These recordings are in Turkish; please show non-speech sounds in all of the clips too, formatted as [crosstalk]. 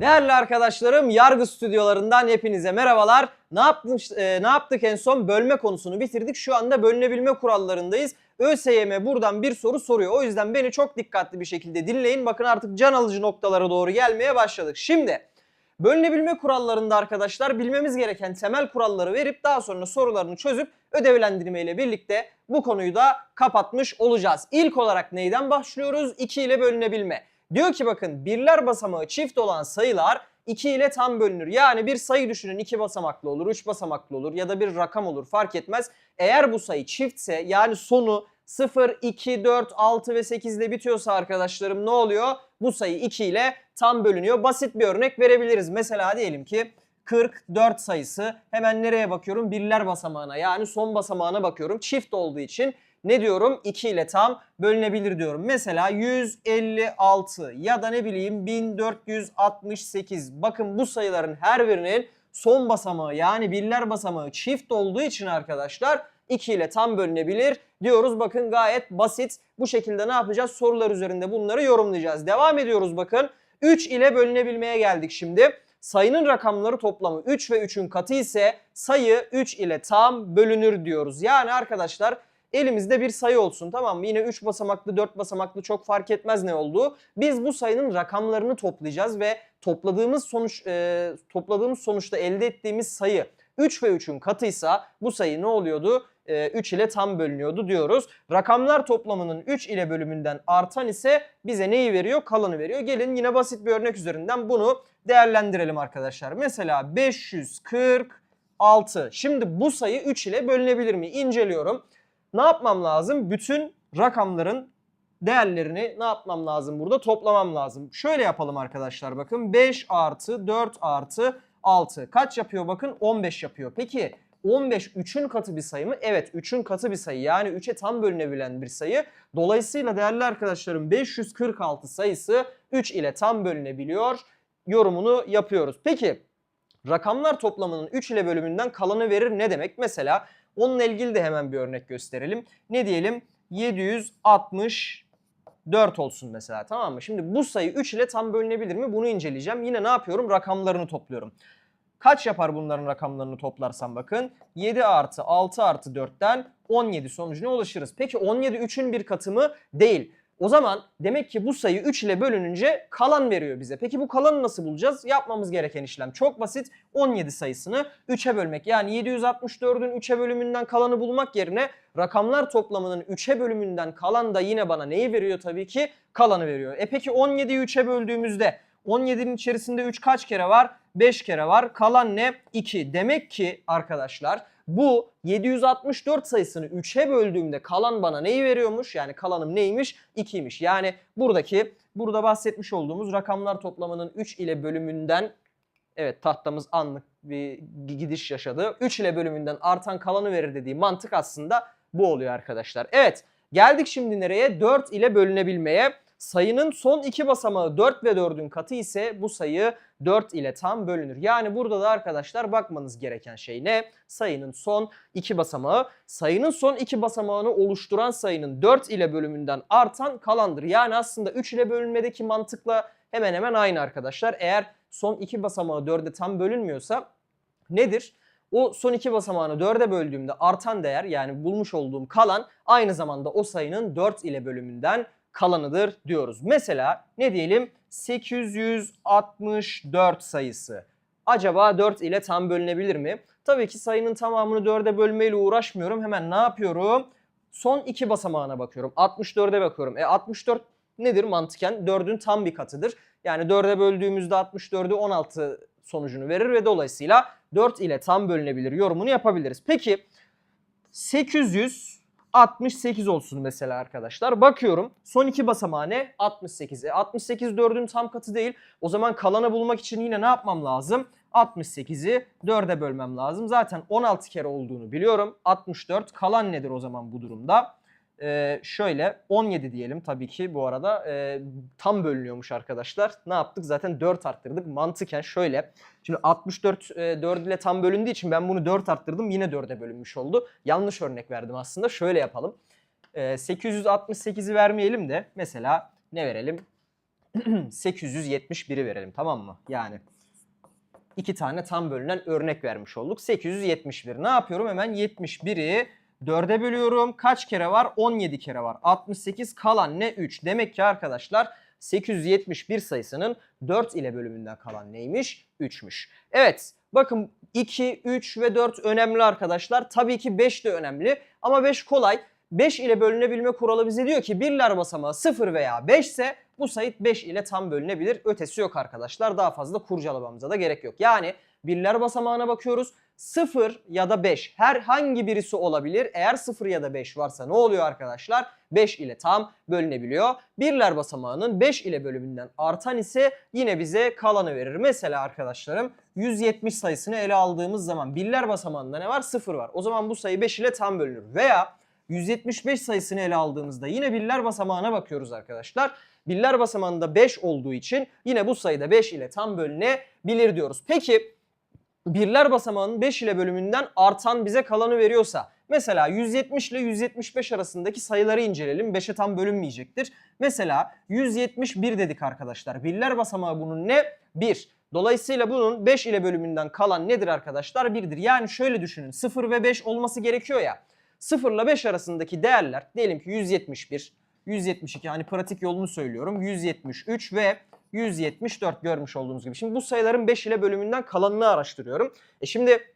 Değerli arkadaşlarım, Yargı stüdyolarından hepinize merhabalar. Ne yapmış, e, ne yaptık en son? Bölme konusunu bitirdik. Şu anda bölünebilme kurallarındayız. ÖSYM buradan bir soru soruyor. O yüzden beni çok dikkatli bir şekilde dinleyin. Bakın artık can alıcı noktalara doğru gelmeye başladık. Şimdi bölünebilme kurallarında arkadaşlar bilmemiz gereken temel kuralları verip daha sonra sorularını çözüp ödevlendirme ile birlikte bu konuyu da kapatmış olacağız. İlk olarak neyden başlıyoruz? 2 ile bölünebilme. Diyor ki bakın birler basamağı çift olan sayılar 2 ile tam bölünür. Yani bir sayı düşünün 2 basamaklı olur, 3 basamaklı olur ya da bir rakam olur fark etmez. Eğer bu sayı çiftse yani sonu 0, 2, 4, 6 ve 8 ile bitiyorsa arkadaşlarım ne oluyor? Bu sayı 2 ile tam bölünüyor. Basit bir örnek verebiliriz. Mesela diyelim ki 44 sayısı. Hemen nereye bakıyorum? Birler basamağına yani son basamağına bakıyorum. Çift olduğu için ne diyorum? 2 ile tam bölünebilir diyorum. Mesela 156 ya da ne bileyim 1468. Bakın bu sayıların her birinin son basamağı yani birler basamağı çift olduğu için arkadaşlar 2 ile tam bölünebilir diyoruz. Bakın gayet basit. Bu şekilde ne yapacağız? Sorular üzerinde bunları yorumlayacağız. Devam ediyoruz bakın. 3 ile bölünebilmeye geldik şimdi. Sayının rakamları toplamı 3 ve 3'ün katı ise sayı 3 ile tam bölünür diyoruz. Yani arkadaşlar elimizde bir sayı olsun tamam mı? Yine 3 basamaklı 4 basamaklı çok fark etmez ne olduğu. Biz bu sayının rakamlarını toplayacağız ve topladığımız sonuç e, topladığımız sonuçta elde ettiğimiz sayı 3 ve 3'ün katıysa bu sayı ne oluyordu? E, 3 ile tam bölünüyordu diyoruz. Rakamlar toplamının 3 ile bölümünden artan ise bize neyi veriyor? Kalanı veriyor. Gelin yine basit bir örnek üzerinden bunu değerlendirelim arkadaşlar. Mesela 546. Şimdi bu sayı 3 ile bölünebilir mi? İnceliyorum. Ne yapmam lazım? Bütün rakamların değerlerini ne yapmam lazım burada? Toplamam lazım. Şöyle yapalım arkadaşlar bakın. 5 artı 4 artı 6. Kaç yapıyor bakın? 15 yapıyor. Peki 15 3'ün katı bir sayı mı? Evet 3'ün katı bir sayı. Yani 3'e tam bölünebilen bir sayı. Dolayısıyla değerli arkadaşlarım 546 sayısı 3 ile tam bölünebiliyor. Yorumunu yapıyoruz. Peki rakamlar toplamının 3 ile bölümünden kalanı verir ne demek? Mesela onunla ilgili de hemen bir örnek gösterelim. Ne diyelim? 764 olsun mesela tamam mı? Şimdi bu sayı 3 ile tam bölünebilir mi? Bunu inceleyeceğim. Yine ne yapıyorum? Rakamlarını topluyorum. Kaç yapar bunların rakamlarını toplarsam bakın. 7 artı 6 artı 4'ten 17 sonucuna ulaşırız. Peki 17 3'ün bir katı mı? Değil. O zaman demek ki bu sayı 3 ile bölününce kalan veriyor bize. Peki bu kalanı nasıl bulacağız? Yapmamız gereken işlem çok basit. 17 sayısını 3'e bölmek. Yani 764'ün 3'e bölümünden kalanı bulmak yerine rakamlar toplamının 3'e bölümünden kalan da yine bana neyi veriyor tabii ki? Kalanı veriyor. E peki 17'yi 3'e böldüğümüzde 17'nin içerisinde 3 kaç kere var? 5 kere var. Kalan ne? 2. Demek ki arkadaşlar bu 764 sayısını 3'e böldüğümde kalan bana neyi veriyormuş? Yani kalanım neymiş? 2'ymiş. Yani buradaki burada bahsetmiş olduğumuz rakamlar toplamının 3 ile bölümünden evet tahtamız anlık bir gidiş yaşadı. 3 ile bölümünden artan kalanı verir dediği mantık aslında bu oluyor arkadaşlar. Evet geldik şimdi nereye? 4 ile bölünebilmeye. Sayının son iki basamağı 4 ve 4'ün katı ise bu sayı 4 ile tam bölünür. Yani burada da arkadaşlar bakmanız gereken şey ne? Sayının son iki basamağı. Sayının son iki basamağını oluşturan sayının 4 ile bölümünden artan kalandır. Yani aslında 3 ile bölünmedeki mantıkla hemen hemen aynı arkadaşlar. Eğer son iki basamağı 4'e tam bölünmüyorsa nedir? O son iki basamağını 4'e böldüğümde artan değer yani bulmuş olduğum kalan aynı zamanda o sayının 4 ile bölümünden kalanıdır diyoruz. Mesela ne diyelim 864 sayısı. Acaba 4 ile tam bölünebilir mi? Tabii ki sayının tamamını 4'e bölmeyle uğraşmıyorum. Hemen ne yapıyorum? Son iki basamağına bakıyorum. 64'e bakıyorum. E 64 nedir mantıken? 4'ün tam bir katıdır. Yani 4'e böldüğümüzde 64'ü 16 sonucunu verir ve dolayısıyla 4 ile tam bölünebilir yorumunu yapabiliriz. Peki 800 68 olsun mesela arkadaşlar. Bakıyorum son iki basamağı ne? 68. E 68 4'ün tam katı değil. O zaman kalanı bulmak için yine ne yapmam lazım? 68'i 4'e bölmem lazım. Zaten 16 kere olduğunu biliyorum. 64 kalan nedir o zaman bu durumda? Ee, şöyle 17 diyelim tabii ki bu arada e, tam bölünüyormuş arkadaşlar. Ne yaptık? Zaten 4 arttırdık. Mantıken şöyle. Şimdi 64 e, 4 ile tam bölündüğü için ben bunu 4 arttırdım. Yine 4'e bölünmüş oldu. Yanlış örnek verdim aslında. Şöyle yapalım. E, 868'i vermeyelim de mesela ne verelim? [clears throat] 871'i verelim tamam mı? Yani iki tane tam bölünen örnek vermiş olduk. 871. Ne yapıyorum? Hemen 71'i 4'e bölüyorum. Kaç kere var? 17 kere var. 68 kalan ne? 3. Demek ki arkadaşlar 871 sayısının 4 ile bölümünden kalan neymiş? 3'müş. Evet bakın 2, 3 ve 4 önemli arkadaşlar. Tabii ki 5 de önemli ama 5 kolay. 5 ile bölünebilme kuralı bize diyor ki birler basamağı 0 veya 5 ise bu sayı 5 ile tam bölünebilir. Ötesi yok arkadaşlar. Daha fazla kurcalamamıza da gerek yok. Yani birler basamağına bakıyoruz. 0 ya da 5 herhangi birisi olabilir. Eğer 0 ya da 5 varsa ne oluyor arkadaşlar? 5 ile tam bölünebiliyor. Birler basamağının 5 ile bölümünden artan ise yine bize kalanı verir. Mesela arkadaşlarım 170 sayısını ele aldığımız zaman birler basamağında ne var? 0 var. O zaman bu sayı 5 ile tam bölünür. Veya 175 sayısını ele aldığımızda yine birler basamağına bakıyoruz arkadaşlar. Birler basamağında 5 olduğu için yine bu sayıda 5 ile tam bölünebilir diyoruz. Peki birler basamağının 5 ile bölümünden artan bize kalanı veriyorsa mesela 170 ile 175 arasındaki sayıları inceleyelim. 5'e tam bölünmeyecektir. Mesela 171 dedik arkadaşlar. Birler basamağı bunun ne? 1. Dolayısıyla bunun 5 ile bölümünden kalan nedir arkadaşlar? 1'dir. Yani şöyle düşünün 0 ve 5 olması gerekiyor ya. 0 ile 5 arasındaki değerler diyelim ki 171, 172 hani pratik yolunu söylüyorum. 173 ve 174 görmüş olduğunuz gibi. Şimdi bu sayıların 5 ile bölümünden kalanını araştırıyorum. E şimdi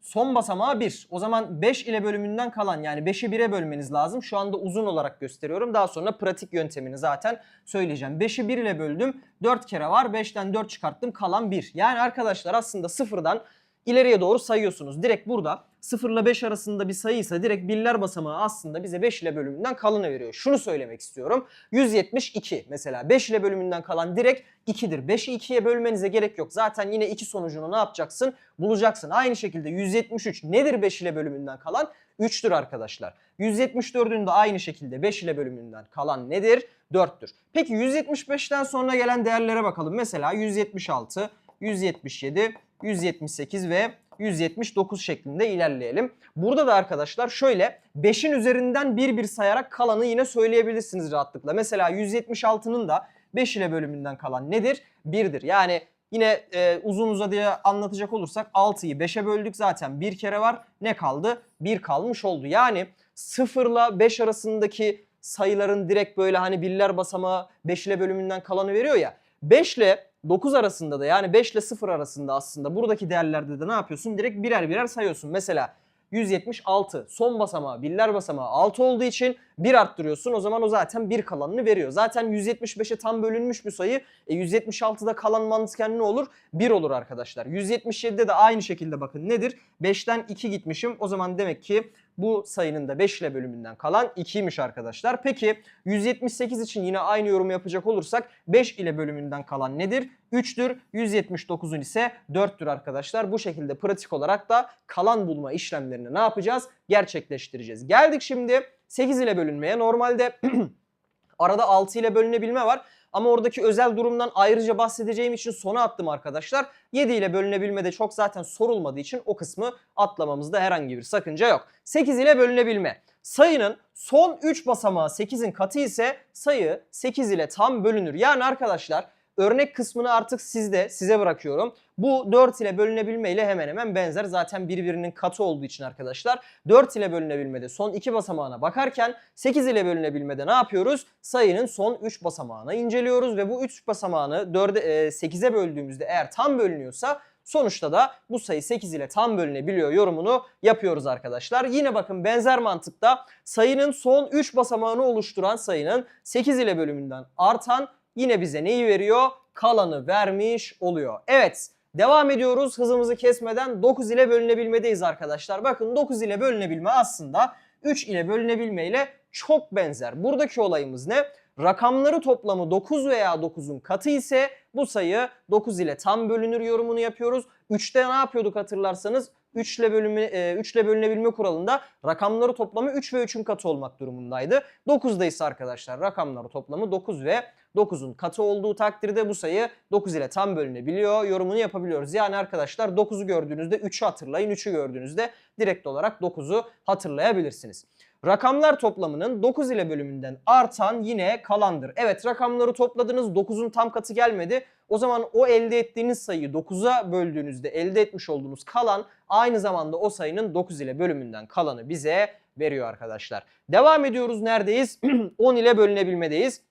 son basamağı 1. O zaman 5 ile bölümünden kalan yani 5'i 1'e bölmeniz lazım. Şu anda uzun olarak gösteriyorum. Daha sonra pratik yöntemini zaten söyleyeceğim. 5'i 1 ile böldüm. 4 kere var. 5'ten 4 çıkarttım. Kalan 1. Yani arkadaşlar aslında sıfırdan ileriye doğru sayıyorsunuz. Direkt burada 0 ile 5 arasında bir sayıysa direkt birler basamağı aslında bize 5 ile bölümünden kalanı veriyor. Şunu söylemek istiyorum. 172 mesela 5 ile bölümünden kalan direkt 2'dir. 5'i 2'ye bölmenize gerek yok. Zaten yine 2 sonucunu ne yapacaksın? Bulacaksın. Aynı şekilde 173 nedir 5 ile bölümünden kalan? 3'tür arkadaşlar. 174'ün de aynı şekilde 5 ile bölümünden kalan nedir? 4'tür. Peki 175'ten sonra gelen değerlere bakalım. Mesela 176, 177, 178 ve 179 şeklinde ilerleyelim. Burada da arkadaşlar şöyle 5'in üzerinden bir bir sayarak kalanı yine söyleyebilirsiniz rahatlıkla. Mesela 176'nın da 5 ile bölümünden kalan nedir? 1'dir. Yani yine e, uzun uzadıya anlatacak olursak 6'yı 5'e böldük zaten bir kere var. Ne kaldı? 1 kalmış oldu. Yani 0 ile 5 arasındaki sayıların direkt böyle hani birler basamağı 5 ile bölümünden kalanı veriyor ya. 5 ile 9 arasında da yani 5 ile 0 arasında aslında buradaki değerlerde de ne yapıyorsun? Direkt birer birer sayıyorsun. Mesela 176 son basamağı birler basamağı 6 olduğu için 1 arttırıyorsun. O zaman o zaten 1 kalanını veriyor. Zaten 175'e tam bölünmüş bir sayı. E 176'da kalan mantıken ne olur? 1 olur arkadaşlar. 177'de de aynı şekilde bakın nedir? 5'ten 2 gitmişim. O zaman demek ki bu sayının da 5 ile bölümünden kalan 2'ymiş arkadaşlar. Peki 178 için yine aynı yorum yapacak olursak 5 ile bölümünden kalan nedir? 3'tür. 179'un ise 4'tür arkadaşlar. Bu şekilde pratik olarak da kalan bulma işlemlerini ne yapacağız? Gerçekleştireceğiz. Geldik şimdi 8 ile bölünmeye. Normalde [clears throat] arada 6 ile bölünebilme var. Ama oradaki özel durumdan ayrıca bahsedeceğim için sona attım arkadaşlar. 7 ile bölünebilme de çok zaten sorulmadığı için o kısmı atlamamızda herhangi bir sakınca yok. 8 ile bölünebilme. Sayının son 3 basamağı 8'in katı ise sayı 8 ile tam bölünür. Yani arkadaşlar örnek kısmını artık sizde, size bırakıyorum. Bu 4 ile bölünebilme ile hemen hemen benzer. Zaten birbirinin katı olduğu için arkadaşlar. 4 ile bölünebilmede son 2 basamağına bakarken 8 ile bölünebilmede ne yapıyoruz? Sayının son 3 basamağını inceliyoruz ve bu 3 basamağını 4'e 8'e böldüğümüzde eğer tam bölünüyorsa Sonuçta da bu sayı 8 ile tam bölünebiliyor yorumunu yapıyoruz arkadaşlar. Yine bakın benzer mantıkta sayının son 3 basamağını oluşturan sayının 8 ile bölümünden artan yine bize neyi veriyor? Kalanı vermiş oluyor. Evet devam ediyoruz hızımızı kesmeden 9 ile bölünebilmedeyiz arkadaşlar. Bakın 9 ile bölünebilme aslında 3 ile bölünebilme ile çok benzer. Buradaki olayımız ne? Rakamları toplamı 9 veya 9'un katı ise bu sayı 9 ile tam bölünür yorumunu yapıyoruz. 3'te ne yapıyorduk hatırlarsanız? 3 ile bölümü 3 ile bölünebilme kuralında rakamları toplamı 3 ve 3'ün katı olmak durumundaydı. 9'da ise arkadaşlar rakamları toplamı 9 ve 9'un katı olduğu takdirde bu sayı 9 ile tam bölünebiliyor. Yorumunu yapabiliyoruz. Yani arkadaşlar 9'u gördüğünüzde 3'ü hatırlayın. 3'ü gördüğünüzde direkt olarak 9'u hatırlayabilirsiniz. Rakamlar toplamının 9 ile bölümünden artan yine kalandır. Evet rakamları topladınız 9'un tam katı gelmedi. O zaman o elde ettiğiniz sayıyı 9'a böldüğünüzde elde etmiş olduğunuz kalan aynı zamanda o sayının 9 ile bölümünden kalanı bize veriyor arkadaşlar. Devam ediyoruz neredeyiz? [clears throat] 10 ile bölünebilmedeyiz.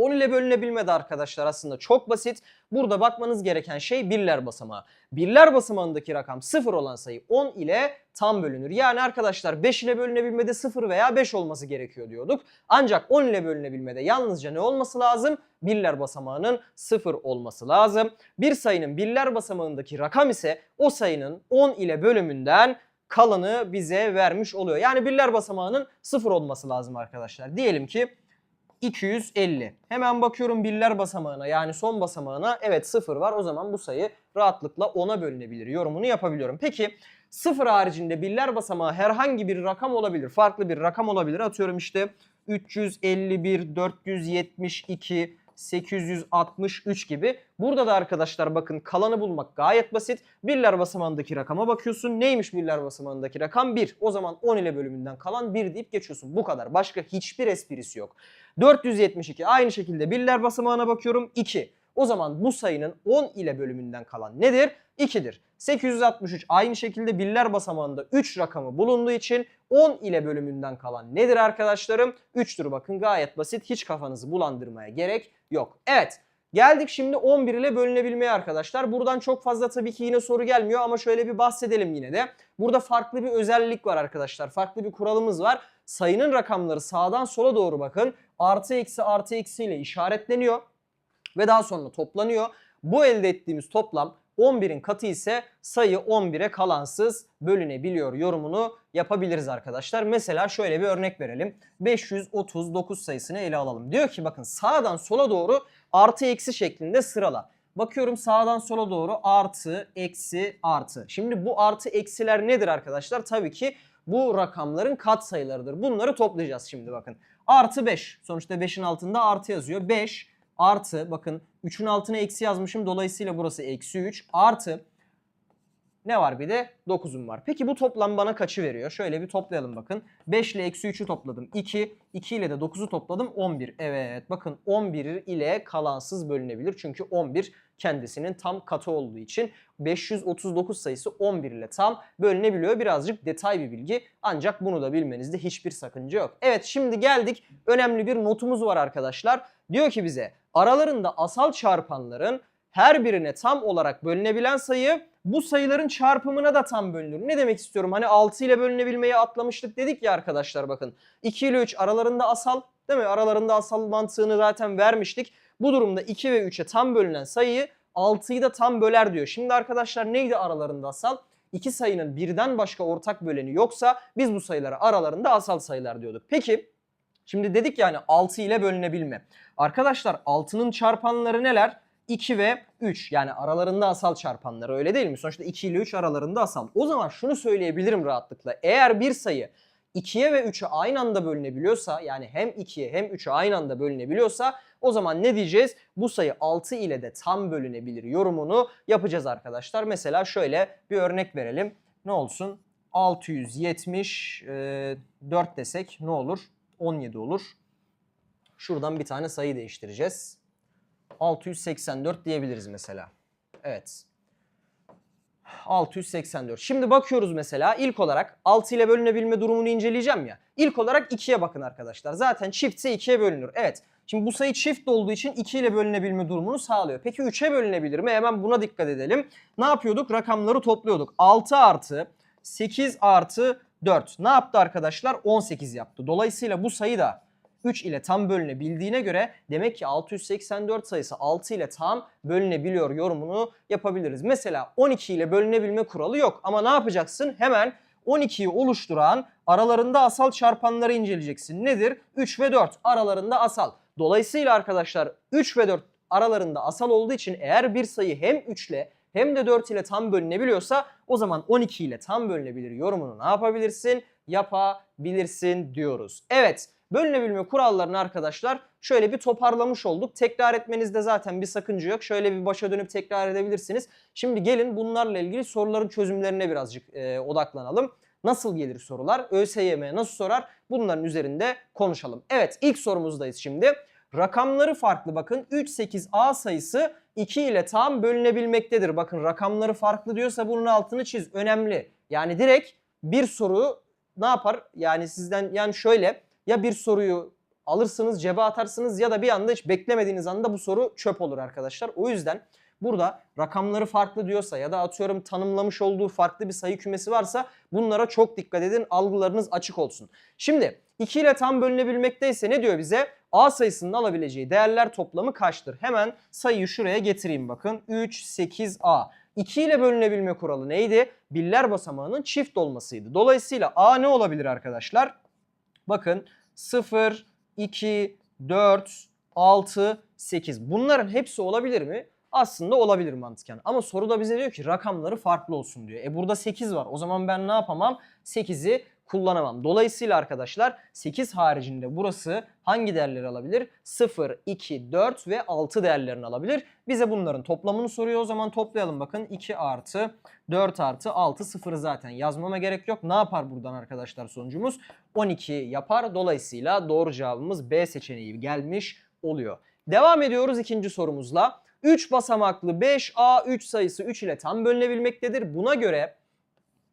10 ile bölünebilmede arkadaşlar aslında çok basit. Burada bakmanız gereken şey birler basamağı. Birler basamağındaki rakam 0 olan sayı 10 ile tam bölünür. Yani arkadaşlar 5 ile bölünebilmede 0 veya 5 olması gerekiyor diyorduk. Ancak 10 ile bölünebilmede yalnızca ne olması lazım? Birler basamağının 0 olması lazım. Bir sayının birler basamağındaki rakam ise o sayının 10 ile bölümünden kalanı bize vermiş oluyor. Yani birler basamağının 0 olması lazım arkadaşlar. Diyelim ki 250. Hemen bakıyorum birler basamağına yani son basamağına. Evet 0 var. O zaman bu sayı rahatlıkla 10'a bölünebilir. Yorumunu yapabiliyorum. Peki 0 haricinde birler basamağı herhangi bir rakam olabilir. Farklı bir rakam olabilir. Atıyorum işte 351, 472, 863 gibi. Burada da arkadaşlar bakın kalanı bulmak gayet basit. Birler basamağındaki rakama bakıyorsun. Neymiş birler basamağındaki rakam? 1. O zaman 10 ile bölümünden kalan 1 deyip geçiyorsun. Bu kadar. Başka hiçbir esprisi yok. 472 aynı şekilde birler basamağına bakıyorum 2. O zaman bu sayının 10 ile bölümünden kalan nedir? 2'dir. 863 aynı şekilde birler basamağında 3 rakamı bulunduğu için 10 ile bölümünden kalan nedir arkadaşlarım? 3'tür bakın gayet basit hiç kafanızı bulandırmaya gerek yok. Evet geldik şimdi 11 ile bölünebilmeye arkadaşlar. Buradan çok fazla tabii ki yine soru gelmiyor ama şöyle bir bahsedelim yine de. Burada farklı bir özellik var arkadaşlar. Farklı bir kuralımız var. Sayının rakamları sağdan sola doğru bakın. Artı eksi artı eksi ile işaretleniyor ve daha sonra toplanıyor. Bu elde ettiğimiz toplam 11'in katı ise sayı 11'e kalansız bölünebiliyor yorumunu yapabiliriz arkadaşlar. Mesela şöyle bir örnek verelim. 539 sayısını ele alalım. Diyor ki bakın sağdan sola doğru artı eksi şeklinde sırala. Bakıyorum sağdan sola doğru artı, eksi, artı. Şimdi bu artı eksiler nedir arkadaşlar? Tabii ki bu rakamların kat sayılarıdır. Bunları toplayacağız şimdi bakın. Artı 5. Sonuçta 5'in altında artı yazıyor. 5 artı bakın 3'ün altına eksi yazmışım. Dolayısıyla burası eksi 3 artı ne var bir de 9'um var. Peki bu toplam bana kaçı veriyor? Şöyle bir toplayalım bakın. 5 ile eksi 3'ü topladım 2. 2 ile de 9'u topladım 11. Evet bakın 11 ile kalansız bölünebilir. Çünkü 11 kendisinin tam katı olduğu için 539 sayısı 11 ile tam bölünebiliyor. Birazcık detay bir bilgi ancak bunu da bilmenizde hiçbir sakınca yok. Evet şimdi geldik önemli bir notumuz var arkadaşlar. Diyor ki bize aralarında asal çarpanların her birine tam olarak bölünebilen sayı bu sayıların çarpımına da tam bölünür. Ne demek istiyorum? Hani 6 ile bölünebilmeyi atlamıştık dedik ya arkadaşlar bakın. 2 ile 3 aralarında asal değil mi? Aralarında asal mantığını zaten vermiştik. Bu durumda 2 ve 3'e tam bölünen sayıyı 6'yı da tam böler diyor. Şimdi arkadaşlar neydi aralarında asal? İki sayının birden başka ortak böleni yoksa biz bu sayıları aralarında asal sayılar diyorduk. Peki şimdi dedik yani 6 ile bölünebilme. Arkadaşlar 6'nın çarpanları neler? 2 ve 3 yani aralarında asal çarpanları öyle değil mi? Sonuçta 2 ile 3 aralarında asal. O zaman şunu söyleyebilirim rahatlıkla. Eğer bir sayı 2'ye ve 3'e aynı anda bölünebiliyorsa yani hem 2'ye hem 3'e aynı anda bölünebiliyorsa o zaman ne diyeceğiz? Bu sayı 6 ile de tam bölünebilir yorumunu yapacağız arkadaşlar. Mesela şöyle bir örnek verelim. Ne olsun? 674 desek ne olur? 17 olur. Şuradan bir tane sayı değiştireceğiz. 684 diyebiliriz mesela. Evet. 684. Şimdi bakıyoruz mesela ilk olarak 6 ile bölünebilme durumunu inceleyeceğim ya. İlk olarak 2'ye bakın arkadaşlar. Zaten çiftse 2'ye bölünür. Evet. Şimdi bu sayı çift olduğu için 2 ile bölünebilme durumunu sağlıyor. Peki 3'e bölünebilir mi? Hemen buna dikkat edelim. Ne yapıyorduk? Rakamları topluyorduk. 6 artı 8 artı 4. Ne yaptı arkadaşlar? 18 yaptı. Dolayısıyla bu sayı da 3 ile tam bölünebildiğine göre demek ki 684 sayısı 6 ile tam bölünebiliyor yorumunu yapabiliriz. Mesela 12 ile bölünebilme kuralı yok ama ne yapacaksın? Hemen 12'yi oluşturan aralarında asal çarpanları inceleyeceksin. Nedir? 3 ve 4 aralarında asal. Dolayısıyla arkadaşlar 3 ve 4 aralarında asal olduğu için eğer bir sayı hem 3 ile hem de 4 ile tam bölünebiliyorsa o zaman 12 ile tam bölünebilir yorumunu ne yapabilirsin? Yapabilirsin diyoruz. Evet bölünebilme kurallarını arkadaşlar şöyle bir toparlamış olduk. Tekrar etmenizde zaten bir sakınca yok. Şöyle bir başa dönüp tekrar edebilirsiniz. Şimdi gelin bunlarla ilgili soruların çözümlerine birazcık e, odaklanalım. nasıl gelir sorular? ÖSYM nasıl sorar? Bunların üzerinde konuşalım. Evet ilk sorumuzdayız şimdi. Rakamları farklı bakın 3, 8, A sayısı 2 ile tam bölünebilmektedir. Bakın rakamları farklı diyorsa bunun altını çiz. Önemli. Yani direkt bir soru ne yapar? Yani sizden yani şöyle ya bir soruyu alırsınız cebe atarsınız ya da bir anda hiç beklemediğiniz anda bu soru çöp olur arkadaşlar. O yüzden burada rakamları farklı diyorsa ya da atıyorum tanımlamış olduğu farklı bir sayı kümesi varsa bunlara çok dikkat edin. Algılarınız açık olsun. Şimdi 2 ile tam bölünebilmekteyse ne diyor bize? A sayısının alabileceği değerler toplamı kaçtır? Hemen sayıyı şuraya getireyim bakın. 3, 8, A. 2 ile bölünebilme kuralı neydi? Biller basamağının çift olmasıydı. Dolayısıyla A ne olabilir arkadaşlar? Bakın 0, 2, 4, 6, 8. Bunların hepsi olabilir mi? Aslında olabilir mantıken. Ama soruda bize diyor ki rakamları farklı olsun diyor. E burada 8 var. O zaman ben ne yapamam? 8'i kullanamam. Dolayısıyla arkadaşlar 8 haricinde burası hangi değerleri alabilir? 0, 2, 4 ve 6 değerlerini alabilir. Bize bunların toplamını soruyor. O zaman toplayalım bakın. 2 artı 4 artı 6 0'ı zaten yazmama gerek yok. Ne yapar buradan arkadaşlar sonucumuz? 12 yapar. Dolayısıyla doğru cevabımız B seçeneği gelmiş oluyor. Devam ediyoruz ikinci sorumuzla. 3 basamaklı 5A3 sayısı 3 ile tam bölünebilmektedir. Buna göre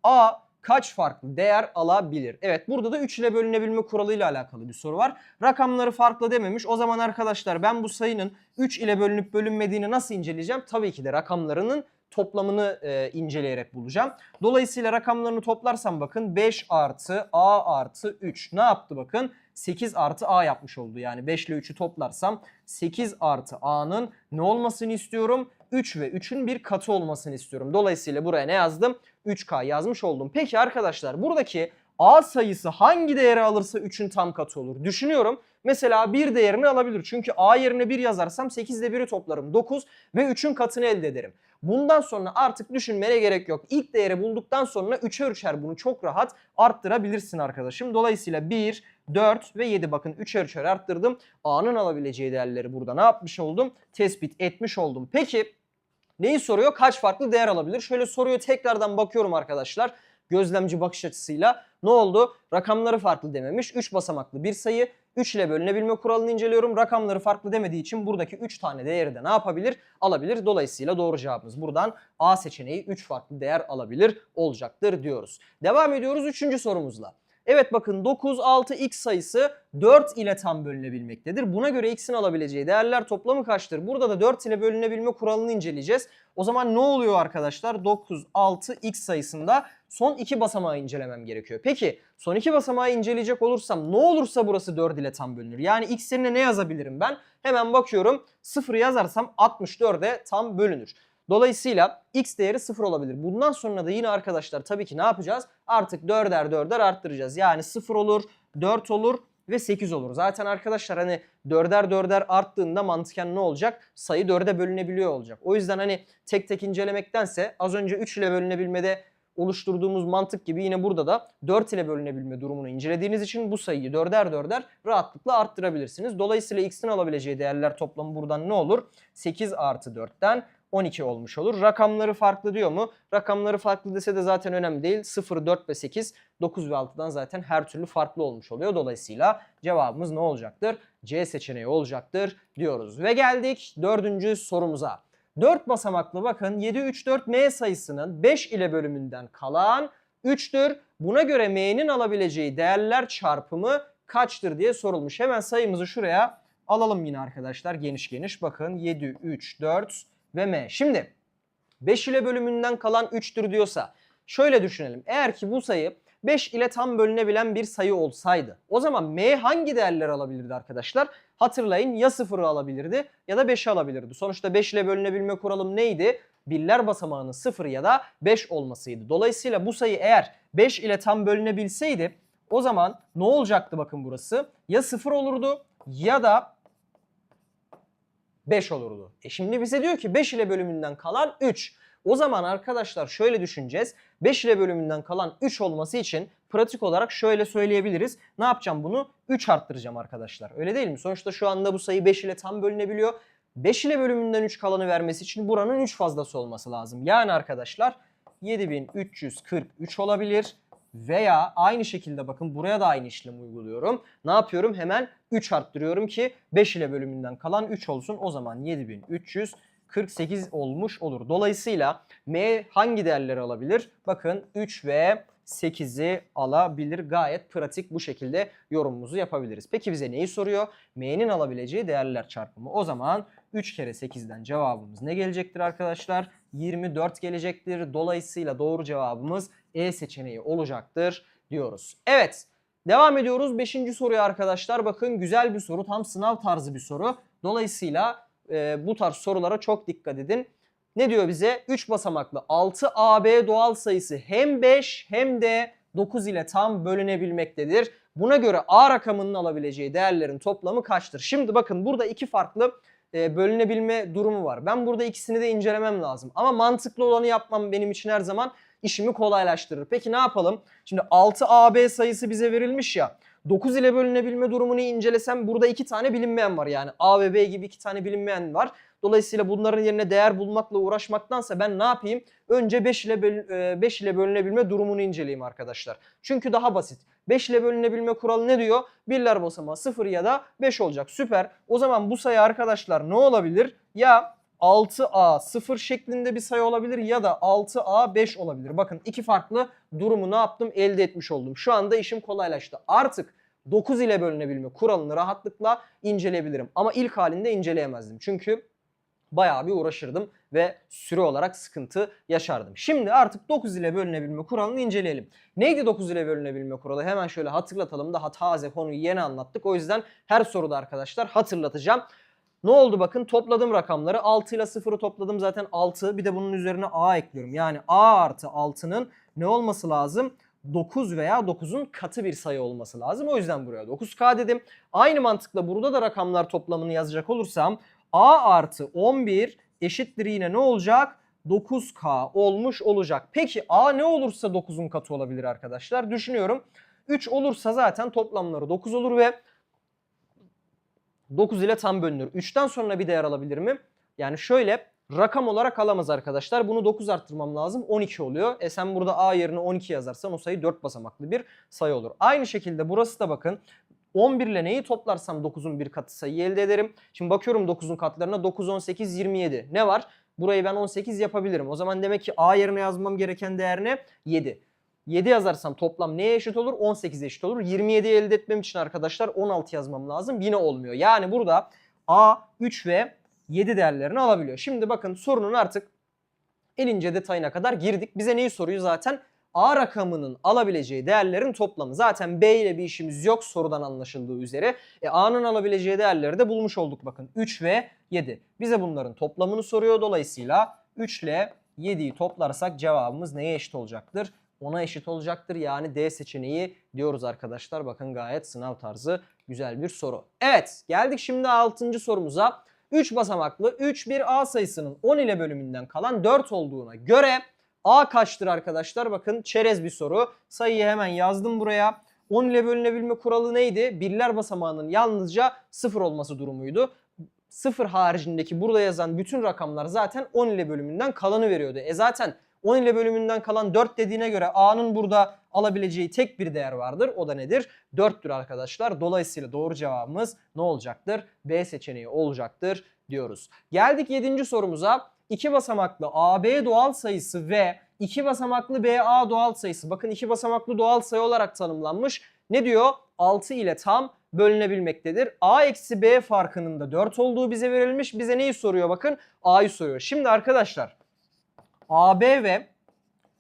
A kaç farklı değer alabilir? Evet burada da 3 ile bölünebilme kuralıyla alakalı bir soru var. Rakamları farklı dememiş. O zaman arkadaşlar ben bu sayının 3 ile bölünüp bölünmediğini nasıl inceleyeceğim? Tabii ki de rakamlarının toplamını e, inceleyerek bulacağım. Dolayısıyla rakamlarını toplarsam bakın 5 artı A artı 3 ne yaptı bakın? 8 artı A yapmış oldu. Yani 5 ile 3'ü toplarsam 8 artı A'nın ne olmasını istiyorum? 3 ve 3'ün bir katı olmasını istiyorum. Dolayısıyla buraya ne yazdım? 3K yazmış oldum. Peki arkadaşlar buradaki A sayısı hangi değeri alırsa 3'ün tam katı olur? Düşünüyorum. Mesela 1 değerini alabilir. Çünkü A yerine 1 yazarsam 8 ile 1'i toplarım. 9 ve 3'ün katını elde ederim. Bundan sonra artık düşünmene gerek yok. İlk değeri bulduktan sonra 3'e 3'er bunu çok rahat arttırabilirsin arkadaşım. Dolayısıyla 1, 4 ve 7 bakın 3'er 3'er arttırdım. A'nın alabileceği değerleri burada ne yapmış oldum? Tespit etmiş oldum. Peki neyi soruyor? Kaç farklı değer alabilir? Şöyle soruyu tekrardan bakıyorum arkadaşlar. Gözlemci bakış açısıyla ne oldu? Rakamları farklı dememiş. 3 basamaklı bir sayı. 3 ile bölünebilme kuralını inceliyorum. Rakamları farklı demediği için buradaki 3 tane değeri de ne yapabilir? Alabilir. Dolayısıyla doğru cevabımız buradan A seçeneği 3 farklı değer alabilir olacaktır diyoruz. Devam ediyoruz 3. sorumuzla. Evet bakın 9, 6, x sayısı 4 ile tam bölünebilmektedir. Buna göre x'in alabileceği değerler toplamı kaçtır? Burada da 4 ile bölünebilme kuralını inceleyeceğiz. O zaman ne oluyor arkadaşlar? 9, 6, x sayısında son iki basamağı incelemem gerekiyor. Peki son iki basamağı inceleyecek olursam ne olursa burası 4 ile tam bölünür. Yani x yerine ne yazabilirim ben? Hemen bakıyorum 0 yazarsam 64'e tam bölünür. Dolayısıyla x değeri 0 olabilir. Bundan sonra da yine arkadaşlar tabii ki ne yapacağız? Artık 4'er 4'er arttıracağız. Yani 0 olur, 4 olur ve 8 olur. Zaten arkadaşlar hani 4'er 4'er arttığında mantıken ne olacak? Sayı 4'e bölünebiliyor olacak. O yüzden hani tek tek incelemektense az önce 3 ile bölünebilmede oluşturduğumuz mantık gibi yine burada da 4 ile bölünebilme durumunu incelediğiniz için bu sayıyı 4'er 4'er rahatlıkla arttırabilirsiniz. Dolayısıyla x'in alabileceği değerler toplamı buradan ne olur? 8 artı 4'ten 12 olmuş olur. Rakamları farklı diyor mu? Rakamları farklı dese de zaten önemli değil. 0, 4 ve 8, 9 ve 6'dan zaten her türlü farklı olmuş oluyor. Dolayısıyla cevabımız ne olacaktır? C seçeneği olacaktır diyoruz. Ve geldik dördüncü sorumuza. 4 basamaklı bakın 7, 3, 4 M sayısının 5 ile bölümünden kalan 3'tür. Buna göre M'nin alabileceği değerler çarpımı kaçtır diye sorulmuş. Hemen sayımızı şuraya alalım yine arkadaşlar geniş geniş. Bakın 7, 3, 4 ve M. Şimdi 5 ile bölümünden kalan 3'tür diyorsa şöyle düşünelim. Eğer ki bu sayı 5 ile tam bölünebilen bir sayı olsaydı o zaman M hangi değerler alabilirdi arkadaşlar? Hatırlayın ya 0'ı alabilirdi ya da 5'i alabilirdi. Sonuçta 5 ile bölünebilme kuralım neydi? Birler basamağının 0 ya da 5 olmasıydı. Dolayısıyla bu sayı eğer 5 ile tam bölünebilseydi o zaman ne olacaktı bakın burası? Ya 0 olurdu ya da 5 olurdu. E şimdi bize diyor ki 5 ile bölümünden kalan 3. O zaman arkadaşlar şöyle düşüneceğiz. 5 ile bölümünden kalan 3 olması için pratik olarak şöyle söyleyebiliriz. Ne yapacağım bunu? 3 arttıracağım arkadaşlar. Öyle değil mi? Sonuçta şu anda bu sayı 5 ile tam bölünebiliyor. 5 ile bölümünden 3 kalanı vermesi için buranın 3 fazlası olması lazım. Yani arkadaşlar 7343 olabilir veya aynı şekilde bakın buraya da aynı işlemi uyguluyorum. Ne yapıyorum? Hemen 3 arttırıyorum ki 5 ile bölümünden kalan 3 olsun. O zaman 7348 olmuş olur. Dolayısıyla M hangi değerleri alabilir? Bakın 3 ve 8'i alabilir. Gayet pratik bu şekilde yorumumuzu yapabiliriz. Peki bize neyi soruyor? M'nin alabileceği değerler çarpımı. O zaman 3 kere 8'den cevabımız ne gelecektir arkadaşlar? 24 gelecektir. Dolayısıyla doğru cevabımız E seçeneği olacaktır diyoruz. Evet. Devam ediyoruz 5. soruya arkadaşlar. Bakın güzel bir soru. Tam sınav tarzı bir soru. Dolayısıyla e, bu tarz sorulara çok dikkat edin. Ne diyor bize? 3 basamaklı 6AB doğal sayısı hem 5 hem de 9 ile tam bölünebilmektedir. Buna göre A rakamının alabileceği değerlerin toplamı kaçtır? Şimdi bakın burada iki farklı e, bölünebilme durumu var. Ben burada ikisini de incelemem lazım. Ama mantıklı olanı yapmam benim için her zaman işimi kolaylaştırır. Peki ne yapalım? Şimdi 6AB sayısı bize verilmiş ya. 9 ile bölünebilme durumunu incelesem burada iki tane bilinmeyen var. Yani A ve B gibi iki tane bilinmeyen var. Dolayısıyla bunların yerine değer bulmakla uğraşmaktansa ben ne yapayım? Önce 5 ile böl 5 ile bölünebilme durumunu inceleyeyim arkadaşlar. Çünkü daha basit. 5 ile bölünebilme kuralı ne diyor? Birler basamağı 0 ya da 5 olacak. Süper. O zaman bu sayı arkadaşlar ne olabilir? Ya 6A 0 şeklinde bir sayı olabilir ya da 6A 5 olabilir. Bakın iki farklı durumu ne yaptım? Elde etmiş oldum. Şu anda işim kolaylaştı. Artık 9 ile bölünebilme kuralını rahatlıkla inceleyebilirim. Ama ilk halinde inceleyemezdim. Çünkü bayağı bir uğraşırdım ve süre olarak sıkıntı yaşardım. Şimdi artık 9 ile bölünebilme kuralını inceleyelim. Neydi 9 ile bölünebilme kuralı? Hemen şöyle hatırlatalım. Daha taze konuyu yeni anlattık. O yüzden her soruda arkadaşlar hatırlatacağım. Ne oldu bakın topladım rakamları. 6 ile 0'ı topladım zaten 6. Bir de bunun üzerine A ekliyorum. Yani A artı 6'nın ne olması lazım? 9 veya 9'un katı bir sayı olması lazım. O yüzden buraya 9K dedim. Aynı mantıkla burada da rakamlar toplamını yazacak olursam A artı 11 eşittir yine ne olacak? 9K olmuş olacak. Peki A ne olursa 9'un katı olabilir arkadaşlar? Düşünüyorum. 3 olursa zaten toplamları 9 olur ve 9 ile tam bölünür. 3'ten sonra bir değer alabilir mi? Yani şöyle rakam olarak alamaz arkadaşlar. Bunu 9 arttırmam lazım. 12 oluyor. E sen burada A yerine 12 yazarsan o sayı 4 basamaklı bir sayı olur. Aynı şekilde burası da bakın 11 ile neyi toplarsam 9'un bir katı sayı elde ederim. Şimdi bakıyorum 9'un katlarına 9, 18, 27. Ne var? Burayı ben 18 yapabilirim. O zaman demek ki A yerine yazmam gereken değer ne? 7. 7 yazarsam toplam neye eşit olur? 18'e eşit olur. 27'yi elde etmem için arkadaşlar 16 yazmam lazım. Yine olmuyor. Yani burada A, 3 ve 7 değerlerini alabiliyor. Şimdi bakın sorunun artık en ince detayına kadar girdik. Bize neyi soruyor zaten? A rakamının alabileceği değerlerin toplamı. Zaten B ile bir işimiz yok sorudan anlaşıldığı üzere. E, A'nın alabileceği değerleri de bulmuş olduk bakın. 3 ve 7. Bize bunların toplamını soruyor. Dolayısıyla 3 ile 7'yi toplarsak cevabımız neye eşit olacaktır? 10'a eşit olacaktır. Yani D seçeneği diyoruz arkadaşlar. Bakın gayet sınav tarzı güzel bir soru. Evet geldik şimdi 6. sorumuza. 3 basamaklı 3 bir A sayısının 10 ile bölümünden kalan 4 olduğuna göre A kaçtır arkadaşlar? Bakın çerez bir soru. Sayıyı hemen yazdım buraya. 10 ile bölünebilme kuralı neydi? Birler basamağının yalnızca 0 olması durumuydu. 0 haricindeki burada yazan bütün rakamlar zaten 10 ile bölümünden kalanı veriyordu. E zaten 10 ile bölümünden kalan 4 dediğine göre A'nın burada alabileceği tek bir değer vardır. O da nedir? 4'tür arkadaşlar. Dolayısıyla doğru cevabımız ne olacaktır? B seçeneği olacaktır diyoruz. Geldik 7. sorumuza. 2 basamaklı AB doğal sayısı ve 2 basamaklı BA doğal sayısı. Bakın 2 basamaklı doğal sayı olarak tanımlanmış. Ne diyor? 6 ile tam bölünebilmektedir. A eksi B farkının da 4 olduğu bize verilmiş. Bize neyi soruyor bakın? A'yı soruyor. Şimdi arkadaşlar AB ve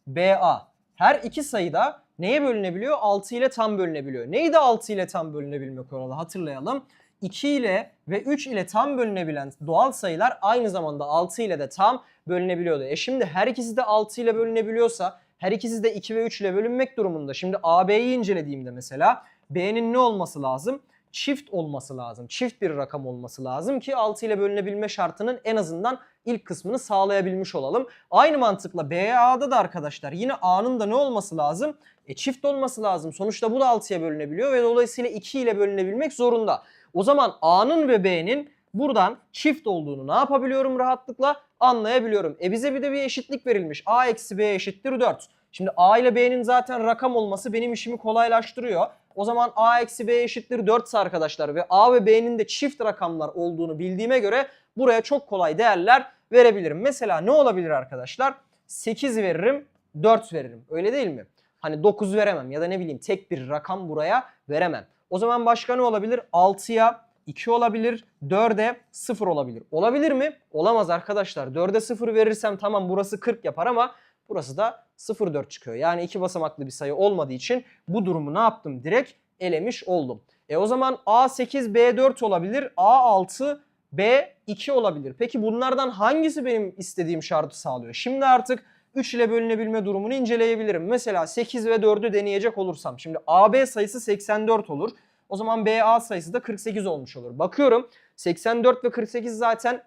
BA her iki sayıda neye bölünebiliyor? 6 ile tam bölünebiliyor. Neydi 6 ile tam bölünebilme kuralı hatırlayalım. 2 ile ve 3 ile tam bölünebilen doğal sayılar aynı zamanda 6 ile de tam bölünebiliyordu. E şimdi her ikisi de 6 ile bölünebiliyorsa her ikisi de 2 ve 3 ile bölünmek durumunda. Şimdi AB'yi incelediğimde mesela B'nin ne olması lazım? Çift olması lazım. Çift bir rakam olması lazım ki 6 ile bölünebilme şartının en azından ilk kısmını sağlayabilmiş olalım. Aynı mantıkla BA'da da arkadaşlar yine A'nın da ne olması lazım? E çift olması lazım. Sonuçta bu da 6'ya bölünebiliyor ve dolayısıyla 2 ile bölünebilmek zorunda. O zaman A'nın ve B'nin buradan çift olduğunu ne yapabiliyorum rahatlıkla? Anlayabiliyorum. E bize bir de bir eşitlik verilmiş. A eksi B eşittir 4. Şimdi A ile B'nin zaten rakam olması benim işimi kolaylaştırıyor. O zaman A eksi B eşittir 4 ise arkadaşlar ve A ve B'nin de çift rakamlar olduğunu bildiğime göre buraya çok kolay değerler verebilirim. Mesela ne olabilir arkadaşlar? 8 veririm, 4 veririm. Öyle değil mi? Hani 9 veremem ya da ne bileyim tek bir rakam buraya veremem. O zaman başka ne olabilir? 6'ya 2 olabilir, 4'e 0 olabilir. Olabilir mi? Olamaz arkadaşlar. 4'e 0 verirsem tamam burası 40 yapar ama burası da 0,4 çıkıyor. Yani iki basamaklı bir sayı olmadığı için bu durumu ne yaptım? Direkt elemiş oldum. E o zaman A8, B4 olabilir, A6, B2 olabilir. Peki bunlardan hangisi benim istediğim şartı sağlıyor? Şimdi artık 3 ile bölünebilme durumunu inceleyebilirim. Mesela 8 ve 4'ü deneyecek olursam. Şimdi AB sayısı 84 olur. O zaman BA sayısı da 48 olmuş olur. Bakıyorum 84 ve 48 zaten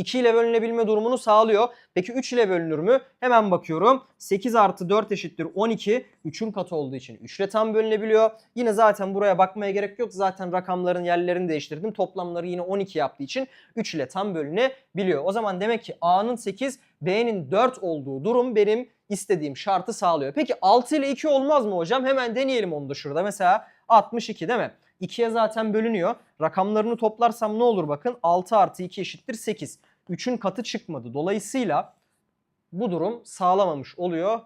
2 ile bölünebilme durumunu sağlıyor. Peki 3 ile bölünür mü? Hemen bakıyorum. 8 artı 4 eşittir 12. 3'ün katı olduğu için 3 ile tam bölünebiliyor. Yine zaten buraya bakmaya gerek yok. Zaten rakamların yerlerini değiştirdim. Toplamları yine 12 yaptığı için 3 ile tam bölünebiliyor. O zaman demek ki A'nın 8, B'nin 4 olduğu durum benim istediğim şartı sağlıyor. Peki 6 ile 2 olmaz mı hocam? Hemen deneyelim onu da şurada. Mesela 62 değil mi? 2'ye zaten bölünüyor. Rakamlarını toplarsam ne olur bakın. 6 artı 2 eşittir 8. 3'ün katı çıkmadı. Dolayısıyla bu durum sağlamamış oluyor.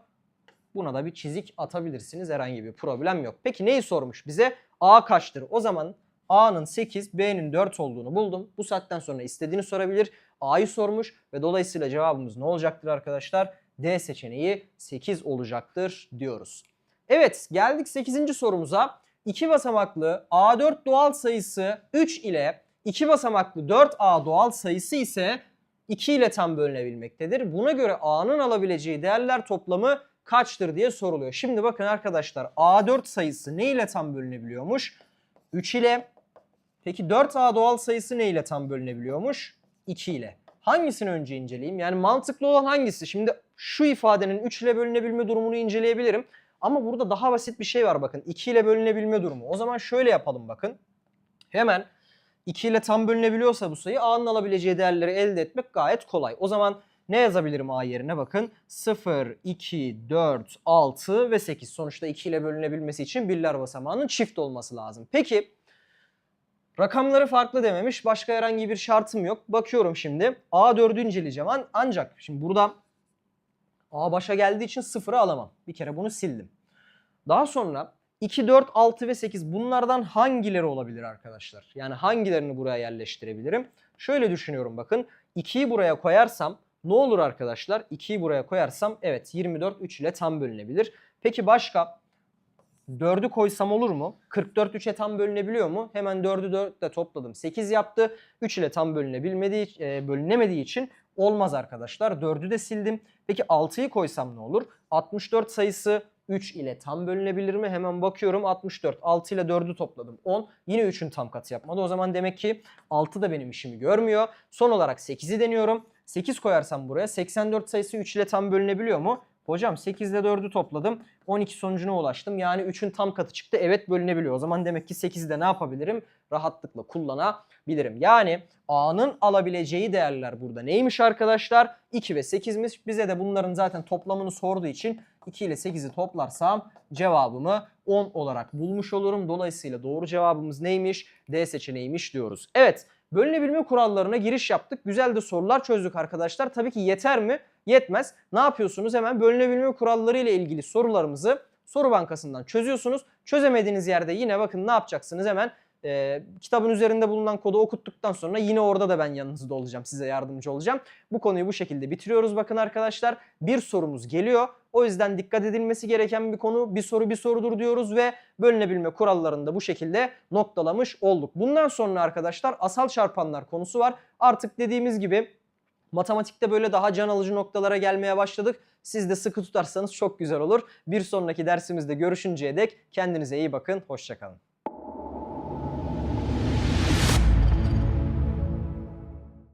Buna da bir çizik atabilirsiniz. Herhangi bir problem yok. Peki neyi sormuş bize? A kaçtır? O zaman A'nın 8, B'nin 4 olduğunu buldum. Bu saatten sonra istediğini sorabilir. A'yı sormuş ve dolayısıyla cevabımız ne olacaktır arkadaşlar? D seçeneği 8 olacaktır diyoruz. Evet geldik 8. sorumuza. 2 basamaklı A4 doğal sayısı 3 ile 2 basamaklı 4A doğal sayısı ise 2 ile tam bölünebilmektedir. Buna göre A'nın alabileceği değerler toplamı kaçtır diye soruluyor. Şimdi bakın arkadaşlar A4 sayısı ne ile tam bölünebiliyormuş? 3 ile. Peki 4A doğal sayısı ne ile tam bölünebiliyormuş? 2 ile. Hangisini önce inceleyeyim? Yani mantıklı olan hangisi? Şimdi şu ifadenin 3 ile bölünebilme durumunu inceleyebilirim. Ama burada daha basit bir şey var bakın. 2 ile bölünebilme durumu. O zaman şöyle yapalım bakın. Hemen 2 ile tam bölünebiliyorsa bu sayı A'nın alabileceği değerleri elde etmek gayet kolay. O zaman ne yazabilirim A yerine bakın. 0, 2, 4, 6 ve 8. Sonuçta 2 ile bölünebilmesi için birler basamağının çift olması lazım. Peki rakamları farklı dememiş. Başka herhangi bir şartım yok. Bakıyorum şimdi. A4'ü inceleyeceğim. An- Ancak şimdi burada A başa geldiği için 0'ı alamam. Bir kere bunu sildim. Daha sonra 2, 4, 6 ve 8 bunlardan hangileri olabilir arkadaşlar? Yani hangilerini buraya yerleştirebilirim? Şöyle düşünüyorum bakın. 2'yi buraya koyarsam ne olur arkadaşlar? 2'yi buraya koyarsam evet 24 3 ile tam bölünebilir. Peki başka? 4'ü koysam olur mu? 44 3'e tam bölünebiliyor mu? Hemen 4'ü 4 ile topladım. 8 yaptı. 3 ile tam bölünebilmediği, e, bölünemediği için olmaz arkadaşlar. 4'ü de sildim. Peki 6'yı koysam ne olur? 64 sayısı 3 ile tam bölünebilir mi? Hemen bakıyorum 64. 6 ile 4'ü topladım. 10. Yine 3'ün tam katı yapmadı. O zaman demek ki 6 da benim işimi görmüyor. Son olarak 8'i deniyorum. 8 koyarsam buraya 84 sayısı 3 ile tam bölünebiliyor mu? Hocam 8 ile 4'ü topladım. 12 sonucuna ulaştım. Yani 3'ün tam katı çıktı. Evet bölünebiliyor. O zaman demek ki 8'i de ne yapabilirim? Rahatlıkla kullanabilirim. Yani A'nın alabileceği değerler burada neymiş arkadaşlar? 2 ve 8'miş. Bize de bunların zaten toplamını sorduğu için 2 ile 8'i toplarsam cevabımı 10 olarak bulmuş olurum. Dolayısıyla doğru cevabımız neymiş? D seçeneğiymiş diyoruz. Evet bölünebilme kurallarına giriş yaptık. Güzel de sorular çözdük arkadaşlar. Tabii ki yeter mi? Yetmez. Ne yapıyorsunuz? Hemen bölünebilme kuralları ile ilgili sorularımızı soru bankasından çözüyorsunuz. Çözemediğiniz yerde yine bakın ne yapacaksınız? Hemen e, kitabın üzerinde bulunan kodu okuttuktan sonra yine orada da ben yanınızda olacağım. Size yardımcı olacağım. Bu konuyu bu şekilde bitiriyoruz bakın arkadaşlar. Bir sorumuz geliyor. O yüzden dikkat edilmesi gereken bir konu bir soru bir sorudur diyoruz ve bölünebilme kurallarını da bu şekilde noktalamış olduk. Bundan sonra arkadaşlar asal çarpanlar konusu var. Artık dediğimiz gibi matematikte böyle daha can alıcı noktalara gelmeye başladık. Siz de sıkı tutarsanız çok güzel olur. Bir sonraki dersimizde görüşünceye dek kendinize iyi bakın. Hoşçakalın.